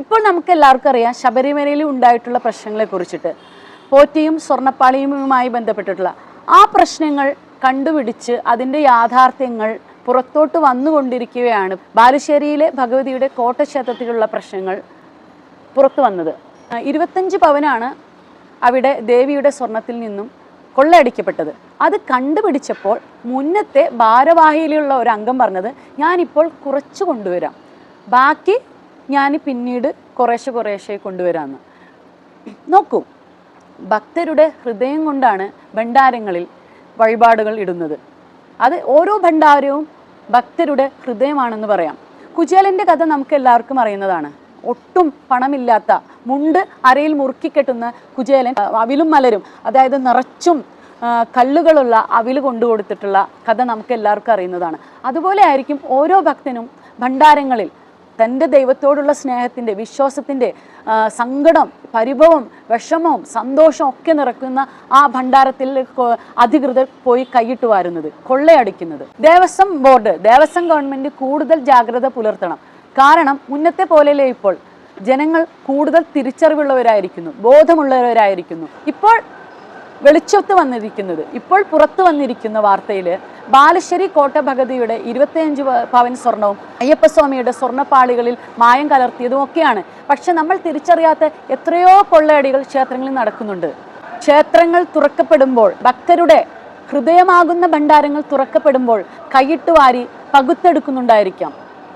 ഇപ്പോൾ നമുക്ക് എല്ലാവർക്കും അറിയാം ശബരിമലയിൽ ഉണ്ടായിട്ടുള്ള പ്രശ്നങ്ങളെ കുറിച്ചിട്ട്. പോറ്റിയും സ്വർണപ്പാളിയുമായി ബന്ധപ്പെട്ടിട്ടുള്ള ആ പ്രശ്നങ്ങൾ കണ്ടുപിടിച്ച് അതിന്റെ യാഥാർത്ഥ്യങ്ങൾ പുറത്തോട്ട് വന്നുകൊണ്ടിരിക്കുകയാണ് ബാലുശ്ശേരിയിലെ ഭഗവതിയുടെ കോട്ടക്ഷേത്രത്തിലുള്ള പ്രശ്നങ്ങൾ പുറത്തു വന്നത്. ഇരുപത്തഞ്ച് പവനാണ് അവിടെ ദേവിയുടെ സ്വർണത്തിൽ നിന്നും കൊള്ളയടിക്കപ്പെട്ടത്. അത് കണ്ടുപിടിച്ചപ്പോൾ മുന്നത്തെ ഭാരവാഹിയിലുള്ള ഒരു അംഗം പറഞ്ഞത് ഞാനിപ്പോൾ കുറച്ച് കൊണ്ടുവരാം. ബാക്കി ഞാൻ പിന്നീട് കുറേശ്ശെ കുറേശ്ശെ കൊണ്ടുവരാമെന്ന് നോക്കൂ ഭക്തരുടെ ഹൃദയം കൊണ്ടാണ് ഭണ്ഡാരങ്ങളിൽ വഴിപാടുകൾ ഇടുന്നത്. അത് ഓരോ ഭണ്ഡാരവും ഭക്തരുടെ ഹൃദയമാണെന്ന് പറയാം. കുചേലന്റെ കഥ നമുക്ക് എല്ലാവർക്കും അറിയുന്നതാണ്. ഒട്ടും പണമില്ലാത്ത മുണ്ട് അരയിൽ മുറുക്കിക്കെട്ടുന്ന കുചേലൻ അവിലും മലരും അതായത് നിറച്ചും കല്ലുകളുള്ള അവിൽ കൊണ്ടു കൊടുത്തിട്ടുള്ള കഥ നമുക്ക് എല്ലാവർക്കും അറിയുന്നതാണ്. അതുപോലെ ആയിരിക്കും ഓരോ ഭക്തനും ഭണ്ഡാരങ്ങളിൽ തന്റെ ദൈവത്തോടുള്ള സ്നേഹത്തിന്റെ വിശ്വാസത്തിന്റെ സങ്കടം പരിഭവം വിഷമവും സന്തോഷവും ഒക്കെ നിറക്കുന്ന ആ ഭണ്ഡാരത്തിൽ അധികൃതർ പോയി കൈയിട്ട് വാരുന്നത് കൊള്ളയടിക്കുന്നത്. ദേവസ്വം ബോർഡ് ദേവസ്വം ഗവൺമെന്റ് കൂടുതൽ ജാഗ്രത പുലർത്തണം. കാരണം മുന്നത്തെ പോലെയല്ലേ ഇപ്പോൾ? ജനങ്ങൾ കൂടുതൽ തിരിച്ചറിവുള്ളവരായിരിക്കുന്നു ബോധമുള്ളവരായിരിക്കുന്നു. ഇപ്പോൾ വെളിച്ചത്ത് വന്നിരിക്കുന്നത്. ഇപ്പോൾ പുറത്തു വന്നിരിക്കുന്ന വാർത്തയിൽ ബാലശ്ശേരി കോട്ട ഭഗതിയുടെ ഇരുപത്തിയഞ്ച് പവൻ സ്വർണവും അയ്യപ്പസ്വാമിയുടെ സ്വർണപ്പാളികളിൽ മായം കലർത്തിയതും ഒക്കെയാണ്. പക്ഷെ നമ്മൾ തിരിച്ചറിയാത്ത എത്രയോ കൊള്ളയടികൾ ക്ഷേത്രങ്ങളിൽ നടക്കുന്നുണ്ട്. ക്ഷേത്രങ്ങൾ തുറക്കപ്പെടുമ്പോൾ ഭക്തരുടെ ഹൃദയമാകുന്ന ഭണ്ഡാരങ്ങൾ തുറക്കപ്പെടുമ്പോൾ കൈയിട്ട് വാരി പകുത്തെടുക്കുന്നുണ്ടായിരിക്കാം.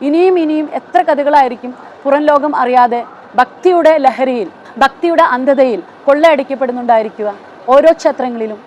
ഇനിയും ഇനിയും എത്ര കഥകളായിരിക്കും പുറം ലോകം അറിയാതെ ഭക്തിയുടെ ലഹരിയിൽ ഭക്തിയുടെ അന്ധതയിൽ കൊള്ളയടിക്കപ്പെടുന്നുണ്ടായിരിക്കുക? ഓരോ ക്ഷേത്രങ്ങളിലും.